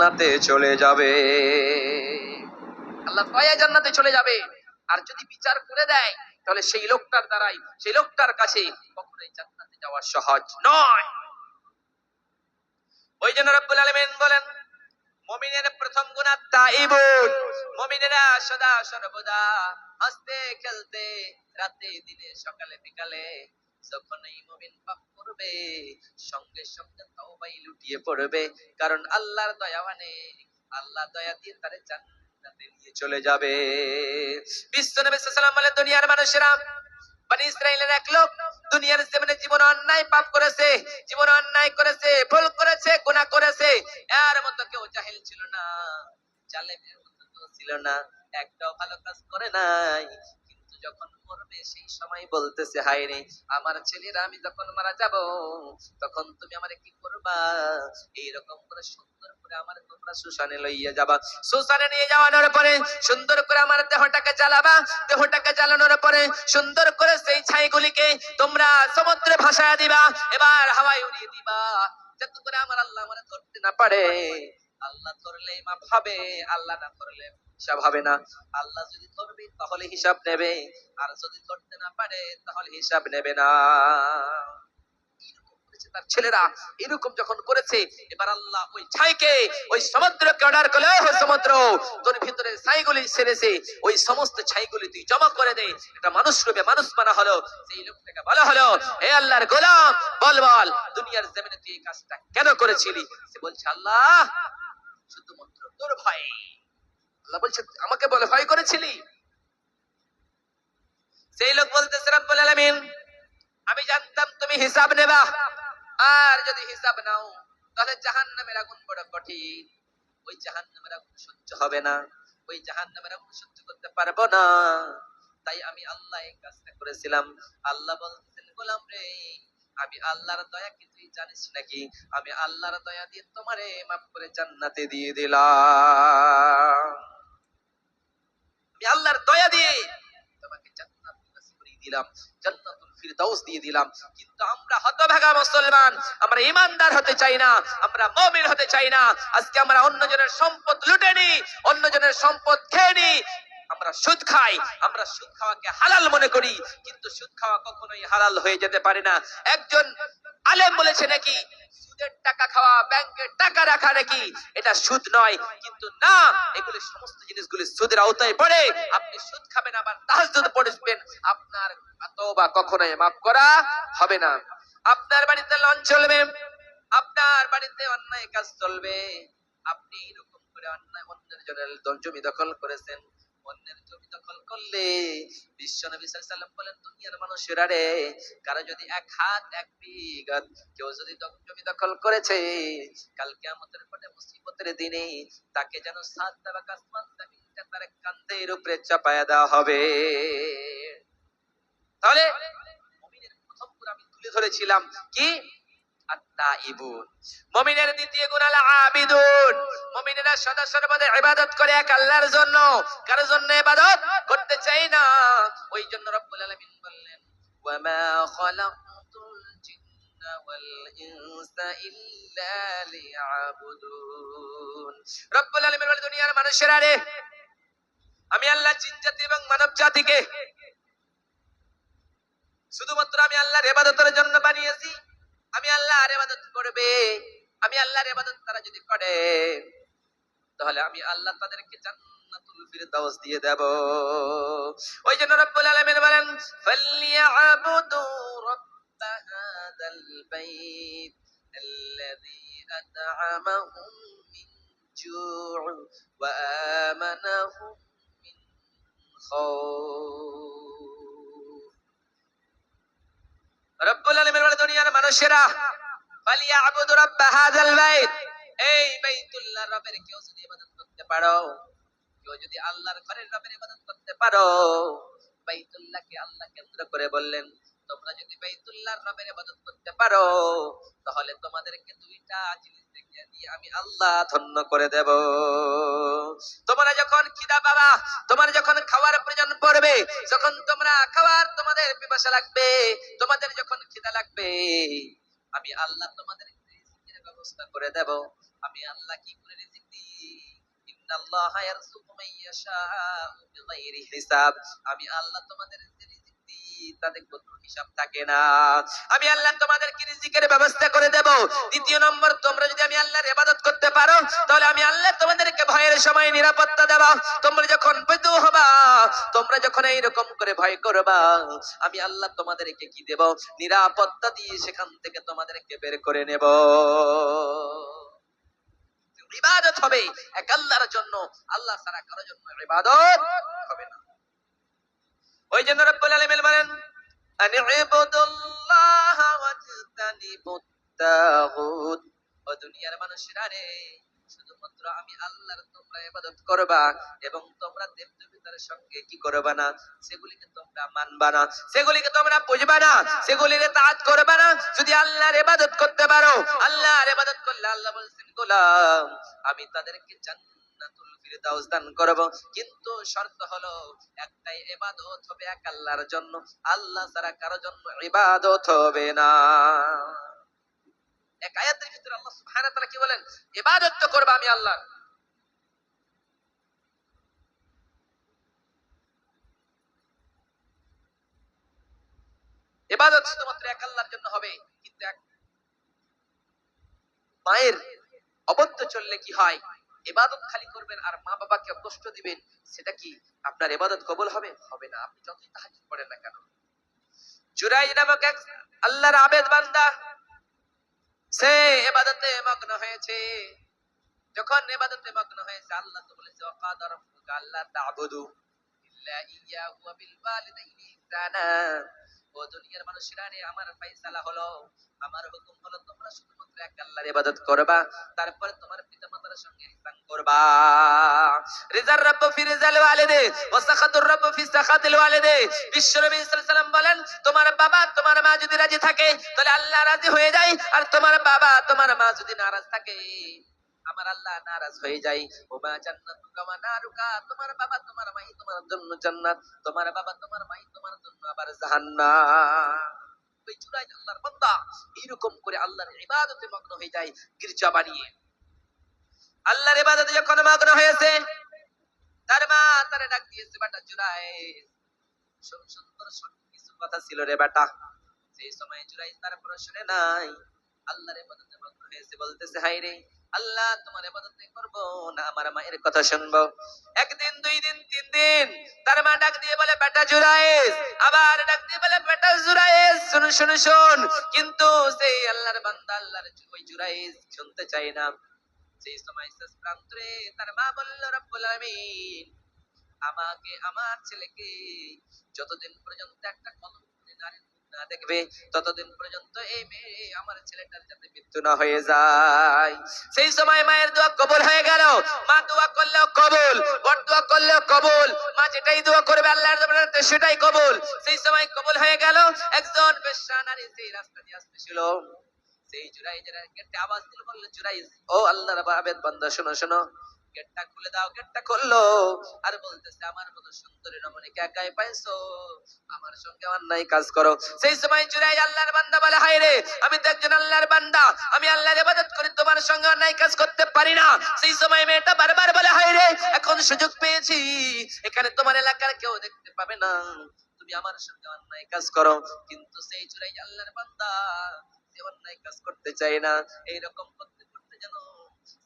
জান্নাতে চলে যাবে। আল্লাহ দয়া জান্নাতে চলে যাবে। আর যদি বিচার করে দেয়, তাহলে সেই লোকটার দ্বারাই, সেই লোকটার কাছে কখনোই জান্নাতে যাওয়া সহজ নয়। ওই জন্য রব্বুল আলামিন বলেন, মুমিনের প্রথম গুনাহ তাইবুন মুমিনেরা সদা সর্বদা হাসতে খেলতে, রাতে দিনে সকালে বিকালে সঙ্গে সঙ্গে লুটিয়ে পড়বে। কারণ আল্লাহর দয়া মানে আল্লাহ দয়া দিয়ে তারে জান্নাতে নিয়ে চলে যাবে। বিশ্ব নবী সাল্লাল্লাহু দুনিয়ার মানুষেরা এক লোক দুনিয়ার জমিনে জীবন অন্যায় পাপ করেছে, জীবন অন্যায় করেছে, ভুল করেছে, গুনাহ করেছে। এর মতো কেউ জাহিল ছিল না, জালেমের মতো ছিল না, একটাও ভালো কাজ করে নাই যখন মরবে সেই সময় বলতেছে, হায় রে, আমার ছেলেরা, আমি যখন মারা যাব, তখন তুমি আমারে কি করবা? এইরকম করে সুন্দর করে আমার তোমরা সুশানে লইয়া যাবা। সুশানে নিয়ে যাওয়ানোর পরে সুন্দর করে আমার দেহটাকে জ্বালাবা। দেহটাকে জ্বালানোর পরে সুন্দর করে সেই ছাইগুলিকে তোমরা সমুদ্রে ভাসায় দিবা। এবার হাওয়ায় উড়িয়ে দিবা। যাতে করে আমার আল্লাহ আমার ধরতে না পারে। আল্লাহ ধরলে মাপ হবে, আল্লাহ না ধরলে হিসাব হবে না। আল্লাহ যদি ধরবে, তাহলে হিসাব নেবে। আর যদি ধরতে না পারে, তাহলে হিসাব নেবে না। তার ছেলেরা। এরকম যখন করেছে, এবার আল্লাহ ওই ছাইকে, ওই সমুদ্রকে অর্ডার করলে "ও সমুদ্র, তোর ভিতরে ছাইগুলি ওই সমস্ত ছাইগুলি তুই জমা করে দে। এটা মানুষ রূপে মানুষ মানা হলো। সেই লোকটাকে বলা হলো হে আল্লাহর গোলাম, বল বল, দুনিয়ার জমিনে তুই এই কাজটা কেন করেছিলি? সে বলছে, আল্লাহ, শুধুমাত্র তোর ভয় আল্লাহ বলছে, আমাকে বলে, ভয় করেছিলি? সেই লোক বলতেছে, রব্বুল আলামিন, আমি জানতাম তুমি হিসাব নেবা। আর যদি হিসাব নাও, তাহলে জাহান্নামের আগুন বড় কঠিন। ওই জাহান্নামের আগুন সহ্য হবে না। ওই জাহান্নামের আগুন সহ্য করতে পারব না। তাই আমি আল্লাহ এই কাজটা করেছিলাম। আল্লাহ বলতেছেন, গোলাম রে, আমি আল্লাহর দয়া কি তুই জানিস নাকি? আমি আল্লাহর দয়া দিয়ে তোমারে মাফ করে জান্নাতে দিয়ে দিলাম। আল্লাহর দয়া দিয়ে হতে চাই না আজকে আমরা সম্পদ সম্পদ আমরা সুদ খাই, আমরা সুদ খাওয়াকে হালাল মনে করি, কিন্তু সুদ খাওয়া কখনোই হালাল হয়ে যেতে পারে না। একজন আলেম বলেছে নাকি সুদের টাকা খাওয়া, ব্যাংকের টাকা রাখা নাকি? এটা সুদ নয়, কিন্তু না, এগুলি সমস্ত জিনিসগুলি সুদের আওতায় পড়ে। আপনি সুদ খাবেন, আবার তাহাজ্জুদ পড়বেন। আপনার তওবা কখনোই মাফ করা হবে না। আপনার বাড়িতে লঞ্চ চলবে, আপনার বাড়িতে অন্যায় কাজ চলবে। আপনি এরকম করে অন্যায় অন্যের জনের জমি দখল করেছেন। অন্যের জমি দখল করলে বিশ্ব বলেন, দুনিয়ার কারও যদি এক হাত, এক বিঘত কেউ যদি জমি দখল করেছে মুসিবতের দিনে তাকে যেন সাত দেবা কাসমান তার কান্দের উপরে চাপায়া দেওয়া হবে। তাহলে প্রথম আমি তুলে ধরেছিলাম কি? মুমিনের দ্বিতীয় গুণ হলো আবিদুন। মুমিনেরা সদা সর্বদা ইবাদত করে এক আল্লাহর জন্য। জন্য ইবাদত করতে চাই না। ওই জন্য রব্বুল আলামিন বললেন, ওয়ামা খালাকতুল জিন্না ওয়াল ইনসা ইল্লা লিয়াবুদুন। রব্বুল আলামিন বলে, দুনিয়ার মানুষেরা রে, আমি আল্লাহ জিন জাতি এবং মানব জাতিকে শুধুমাত্র আমি আল্লাহর ইবাদতের জন্য বানিয়েছি। আমি আল্লাহর ইবাদত করবে আমি আল্লাহর ইবাদত তারা যদি করে তাহলে আমি আল্লাহ তাদেরকে জান্নাতুল ফিরদাউস দিয়ে দেব ওই জন্য রব্বুল আলামিন বলেন ফালইয়াবুদু রাব্ব হাদাল বাইত الذي أطعمهم من جوع وآمنهم من خوف রব্বুল আলমের বলে, দুনিয়ার মানুষেরা বালিয়া আবুদ রব্বা হাজাল বাইত। এই বাইতুল্লাহ রবের কেউ যদি ইবাদত করতে পারো, কেউ যদি আল্লাহর ঘরের রবের ইবাদত করতে পারো, বাইতুল্লাহকে আল্লাহ কেন্দ্র করে বললেন তোমরা যদি বাইতুল্লাহর রবের ইবাদত করতে পারো, তাহলে তোমাদেরকে দুইটা জিনিস দেখিয়ে দিয়ে আমি আল্লাহ ধন্য করে দেব। তোমরা যখন খিদা বাবা তোমার যখন খাওয়ার প্রয়োজন পড়বে, যখন তোমরা খাওয়ার তোমাদের পিপাসা লাগবে, তোমাদের যখন খিদা লাগবে, আমি আল্লাহ তোমাদের ব্যবস্থা করে দেব। আমি আল্লাহ কি করে রিজিক দিই? ইন্নাল্লাহা ইয়ারযুকু মান বিগাইরি হিসাব। আমি আল্লাহ তোমাদের তাদের কোনো হিসাব থাকে না। আমি আল্লাহ তোমাদেরকে রিজিকের ব্যবস্থা করে দেব। দ্বিতীয় নম্বর, তোমরা যদি আমি আল্লাহর ইবাদত করতে পারো, তাহলে আমি আল্লাহ তোমাদেরকে ভয়ের সময় নিরাপত্তা দেব। তোমরা যখন বেদু হবা, তোমরা যখন এইরকম করে ভয় করবা, আমি আল্লাহ তোমাদেরকে কি দেব? নিরাপত্তা দিয়ে সেখান থেকে তোমাদেরকে বের করে নেব। ইবাদত হবে এক আল্লাহর জন্য। আল্লাহ ছাড়া কারোর জন্য ইবাদত হবে না। ওই জন্য রব্বুল আলামিন বলেন তাগুত। ও দুনিয়ার রে, শুধুমাত্র আমি আল্লাহর তোমরা ইবাদত করবা এবং তোমরা দেব দেবতার সঙ্গে কি করবা না? সেগুলিকে তোমরা মানবা না, সেগুলিকে তোমরা বুঝবা না সেগুলিকে তাআত করবা না। যদি আল্লাহর ইবাদত করতে পারো, আল্লাহর ইবাদত করলে আল্লাহ বলছেন, গোলাম, আমি তাদেরকে জান্নাতুল ফিরদাউস দান করব। কিন্তু শর্ত হলো একটাই, ইবাদত হবে এক আল্লাহর জন্য। আল্লাহ ছাড়া কারও জন্য ইবাদত হবে না। এক আয়াতের ভিতরে আল্লাহ সুবহানাহু তাআলা কি বলেন? ইবাদত তো করব আমি আল্লাহ। ইবাদত শুধুমাত্র এক আল্লাহর জন্য হবে, কিন্তু এক মায়ের অবদ্ধ চললে কি হয়? এবাদত খালি করবেন আর মা বাবাকে কষ্ট দিবেন, সেটা কি আপনার এবাদত কবুল হবে? হবে না। আপনি যতই তাহাজ্জুদ পড়েন না কেন? জুরাই নামক এক আল্লাহর আবেদ বান্দা, সে এবাদতে মগ্ন হয়েছে। যখন এবাদতে মগ্ন হয়েছে, আল্লাহ তো বলেছে, ওয়াকাদা রাব্বুকা তা'বুদু ইল্লা ইয়াহু ওয়া বিল ওয়ালিদাইনি ইহসানা। ও দুনিয়ার মানুষেরা রে, আমার ফয়সালা হলো, আমার হুকুম হলো তোমরা শুধুমাত্র এক আল্লাহর ইবাদত করবা, তারপরে তোমার পিতামাতার সঙ্গে ইহসান করবা। রাব্বু ফি রিজাল ওয়ালিদে ওয়া সাখাতুর রাব্বু ফি সাখাতিল ওয়ালিদে। বিশ্বনবী সাল্লাল্লাহু বলেন, তোমার বাবা, তোমার মা যদি রাজি থাকে, তাহলে আল্লাহ রাজি হয়ে যায়, আর তোমার বাবা, তোমার মা যদি নারাজ থাকে। আমার আল্লাহ নারাজ হয়ে যায় ওমা জান্নাতুকা ওয়া নারুকা, তোমার বাবা তোমার মাই তোমার জন্য জান্নাত, তোমার বাবা তোমার মাই তোমার জন্য আবার জাহান্নাম। ওই চূড়ায় আল্লাহর বান্দা করে আল্লাহর ইবাদতে মগ্ন হয়ে যায়, গির্জা বানিয়ে। আল্লাহর ইবাদতে যখন মগ্ন হয়েছে, তার মা তারে ডাক দিয়েছে কিছু কথা ছিল রে বেটা। সেই সময় জুরাই তারপরে শুনে নাই। আল্লাহর ইবাদতে মগ্ন হয়েছে বলতেছে হাই রে আল্লাহ তোমার ইবাদতে করব না, আমার মায়ের কথা শুনব। একদিন, দুই দিন, তিন দিন, তার মা ডাক দিয়ে বলে, বেটা জুরাইস আবার ডাক দিয়ে বলে, বেটা জুরাইস শুন শুন শুন কিন্তু সেই আল্লাহর বান্দা, আল্লাহর ওই জুরাইস শুনতে চাই না। সেই সময় শেষ প্রান্তরে তার মা বলল, রব্বুল আলামিন, আমাকে, আমার ছেলেকে যতদিন পর্যন্ত একটা কলম মুখ না দেখবে, ততদিন পর্যন্ত এই মেয়ে আমার ছেলেটার যাতে মৃত্যু না হয়ে যায়। সেই সময় মায়ের দোয়া কবুল হয়ে গেল। মা দোয়া করলেও কবুল, বর দোয়া করলেও কবুল, মা যেটাই দোয়া করবে আল্লাহর দরবারে সেটাই কবুল। সেই সময় কবুল হয়ে গেল, একজন বেশ্যা নারী সেই রাস্তা দিয়ে আসতেছিল সেই জুরাই যারা গেটে আওয়াজ দিল, বলল জুরাই ও আল্লাহর আবেদ, বান্দা, শোনো শোনো গেটটা খুলে দাও, গেটটা খুললো। আর বলতেছে, আমার মতো সুন্দরী রমণীকে একাই পাইছো? আমার সঙ্গে অন্যায় কাজ করো। সেই সময় জুরাই আল্লাহর বান্দা বলে, হায় রে, আমি তো একজন আল্লাহর বান্দা। আমি আল্লাহর ইবাদত করি, তোমার সঙ্গে অন্যায় কাজ করতে পারি না। সেই সময় মেয়েটা বারবার বলে, হায় রে, এখন সুযোগ পেয়েছি। এখানে তোমার এলাকার কেউ দেখতে পাবে না। তুমি আমার সঙ্গে অন্যায় কাজ করো। কিন্তু সেই জুরাই আল্লাহর বান্দা অন্যায় কাজ করতে চায় না। এইরকম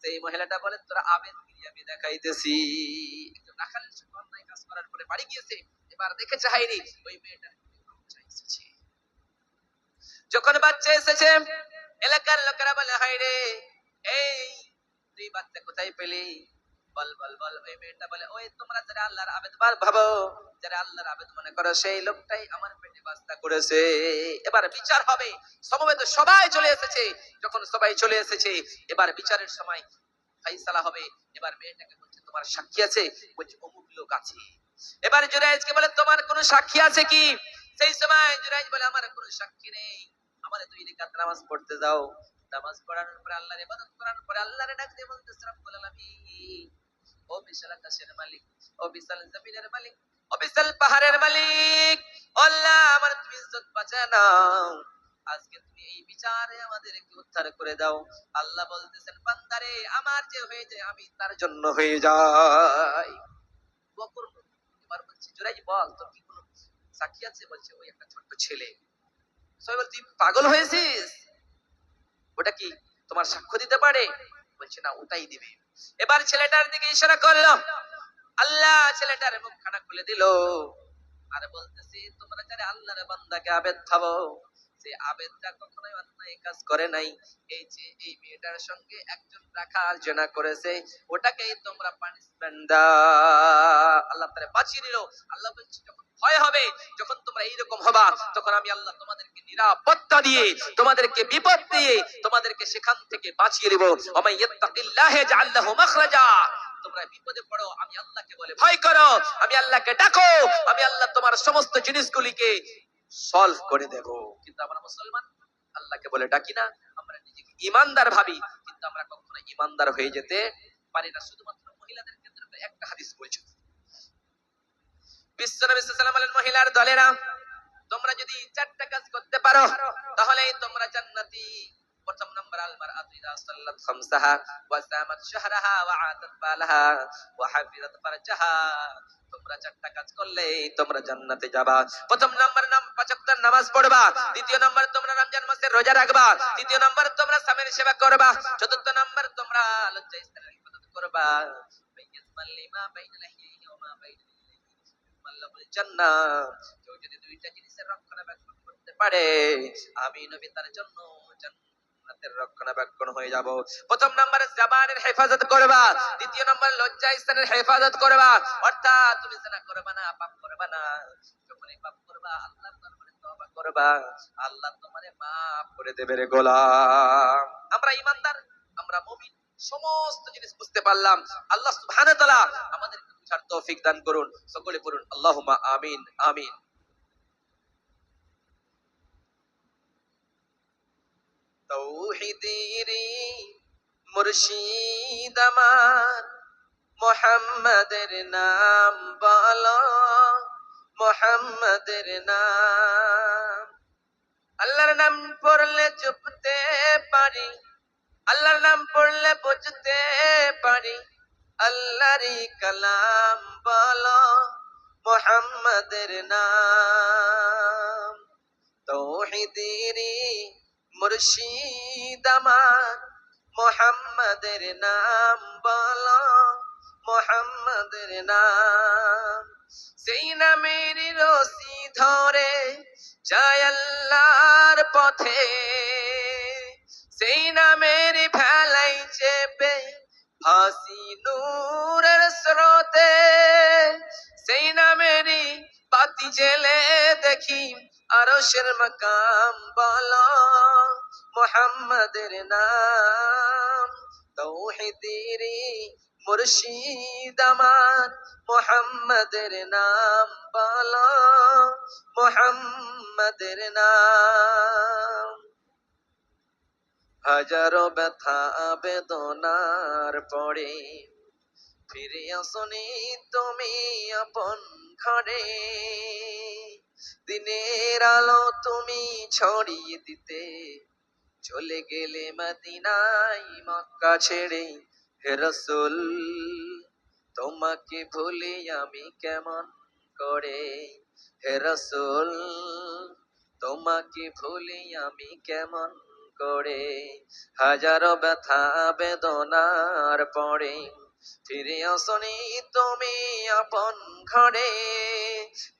সেই মহিলাটা বলে, তোরা আবেদ আমি দেখাইতেছি। অন্যায় কাজ করার পরে বাড়ি গিয়েছে। এবার দেখে ওই যখন বাচ্চা এসেছে, এলাকার লোকেরা বলে হাইরে এই তুই বাচ্চা কোথায় পেলি? বল বল বল, ওই মেয়েটা বলে, ওই তোমরা যারা আল্লাহর আবেদ বার ভাবো, যারা আল্লাহর আবেদ মনে করো, সেই লোকটাই আমার পেটে বাস্তা করেছে। এবার বিচার হবে। সমবেত সবাই চলে এসেছে। যখন সবাই চলে এসেছে, এবার বিচারের সময় ফাইসালা হবে। এবার মেয়েটাকে বলছে, তোমার সাক্ষী আছে? বলছে, অমুক লোক আছে। এবার জুরাইজকে বলে, তোমার কোনো সাক্ষী আছে কি? সেই সময় জুরাইজ বলে, আমার কোনো সাক্ষী নেই। আমার দুই রেখাত নামাজ পড়তে যাও নামাজ পড়ানোর পরে আল্লাহর ইবাদত করানোর পরে আল্লাহর ডাক দিয়ে বলতেছে, রব্বুল আলামিন। ও বিশাল আকাশের মালিক, ও বিশাল জমিনের মালিক, ও বিশাল পাহাড়ের মালিক। আল্লাহ, আমার তুমি ইজ্জত আজকে তুমি এই বিচারে আমাদেরকে উদ্ধার করে দাও। আল্লাহ বলতেছেন, বান্দারে, আমার যে হয়ে যায়, আমি তার জন্য হয়ে যাই। এবার জোরাই বল, তোর কি কোনো সাক্ষী আছে? বলছে, ওই একটা ছোট্ট ছেলে। সবাই বল তুই পাগল হয়েছিস? ওটা কি তোমার সাক্ষ্য দিতে পারে? বলছে, না, ওটাই দিবে। এবার ছেলেটার দিকে ইশারা করলাম আল্লাহ ছেলেটার মুখখানা খুলে দিল। আর বলতেছি, তোমরা যারা আল্লাহর বান্দাকে আবেদ ভাবো সে আবেদটা কখনোই অন্যায় কাজ করে নাই। এই যে এই মেয়েটার সঙ্গে একজন রাখাল জেনা করেছে, ওটাকেই তোমরা পানিশমেন্ট আল্লাহ তারে বাঁচিয়ে নিল। আল্লাহ বলছে ভয় হবে, যখন তোমরা এইরকম হবা, তখন আমি আল্লাহ তোমাদেরকে নিরাপত্তা দিয়ে, তোমাদেরকে বিপদ দিয়ে তোমাদেরকে সেখান থেকে বাঁচিয়ে ইত্তাকিল্লাহে মাখরাজা। তোমরা বিপদে পড়ো, আমি আল্লাহকে বলে ভয় করো, আমি আল্লাহকে ডাকো, আমি আল্লাহ তোমার সমস্ত জিনিসগুলিকে সলভ করে দেব। কিন্তু আমরা মুসলমান, আল্লাহকে বলে ডাকি না, আমরা নিজেকে ইমানদার ভাবি, কিন্তু আমরা কখনো ইমানদার হয়ে যেতে পারি না। শুধুমাত্র মহিলাদের ক্ষেত্রে একটা হাদিস বলছে। মহিলার দলেরা, তোমরা যদি চারটা কাজ করতে পারো, তাহলেই তোমরা জান্নাতি। প্রথম নম্বর আল মারআতু ইযা সাল্লাত খামসাহা, ওয়া সামাত শাহরাহা, ওয়া আতাত বালাহা, ওয়া হাফিজাত ফারজাহা। তোমরা চারটা কাজ করলে তোমরা জান্নাতে যাবা। প্রথম নাম্বার নাম পাঁচ নামাজ পড়বা। দ্বিতীয় নাম্বার তোমরা রমজান মাসের রোজা রাখবা। তৃতীয় নাম্বার তোমরা স্বামীর সেবা করবা। চতুর্থ নাম্বার তোমরা লজ্জা স্থানের ইবাদত করবা। বাইয়াসমাল লিমা বাইনা ওয়া মা বাইনা আল্লাহুল জান্নাহ কেউ যদি দুইটা জিনিসের রক্ষণাবেক্ষণ করতে পারে, আমি নবী তার জন্য জান্নাতের রক্ষণাবেক্ষণ হয়ে যাব। প্রথম নম্বরে হেফাজত করবা। দ্বিতীয় লজ্জা হেফাজত করবা। অর্থাৎ তুমি করবা না, পাপ করবা না। পাপ করবা করবা। আল্লাহ তোমারে করে দেবে রে গোলাম। আমরা ইমানদার আমরা মুমিন, সমস্ত জিনিস বুঝতে পারলাম। আল্লাহ সুবহানাহু ওয়া তাআলা আমাদেরকে বুঝার তৌফিক দান করুন। সকলে পড়ুন আল্লাহুম্মা আমিন আমিন। তৌহিদেরি মুর্শিদ মোহাম্মদের নাম বলো মোহাম্মদের নাম আল্লাহর নাম পড়লে চুপতে পারি, আল্লাহর নাম পড়লে বুঝতে পারি, আল্লাহরই কালাম বলো, মোহাম্মদের নাম। তৌহিদেরি মুর্শিদ আমার। মোহাম্মদের নাম বলো, মোহাম্মদের নাম। সেই নামের রশি ধরে যায় আল্লাহর পথে সেই নামের ভেলাই চেপে হাসি নূরের স্রোতে সেই নামেরই বাতি জেলে দেখি আরশের মাকাম বলো, মোহাম্মদের নাম। তৌহিদেরি মুর্শিদ আমার, মোহাম্মদের নাম বলো, মোহাম্মদের নাম। হাজারো ব্যথা বেদনার পরে ফিরে আসনি তুমি আপন ঘরে। দিনের আলো তুমি ছড়িয়ে দিতে। চলে গেলে মদিনাই মক্কা ছেড়ে হে রসুল, তোমাকে ভুলে আমি কেমন করে? হে রসুল, তোমাকে ভুলে আমি কেমন করে? হাজারো ব্যথা বেদনার পরে ফিরে আসনি তুমি আপন ঘরে।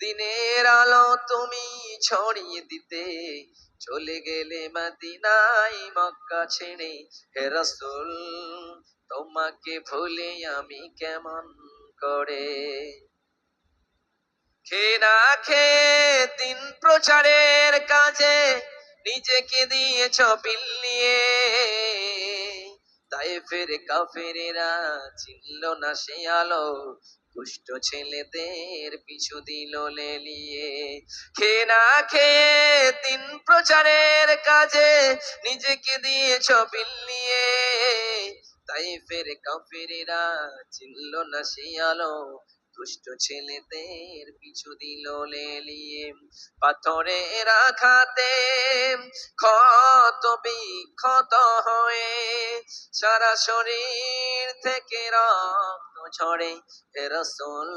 দিনের আলো তুমি ছড়িয়ে দিতে। চলে গেলে মদিনাই মক্কা ছেড়ে। হে রসুল, তোমাকে ভুলে আমি কেমন করে? খে না খে দিন প্রচারের কাজে নিজেকে দিয়েছ বিলিয়ে তাই ফের কাফেরেরা চিনল না সে আলো। কুষ্ঠ ছেলেদের পিছু দিল লেলিয়ে। খে না খেয়ে দিন প্রচারের কাজে নিজেকে দিয়েছ বিলিয়ে তাই ফের কাফেরেরা চিনল না আলো। দুষ্ট ছেলেদের পিছু দিল লেলিয়ে। পাথরের আঘাতে ক্ষত বিক্ষত হয়ে সারা শরীর থেকে রক্ত ঝরে রসুল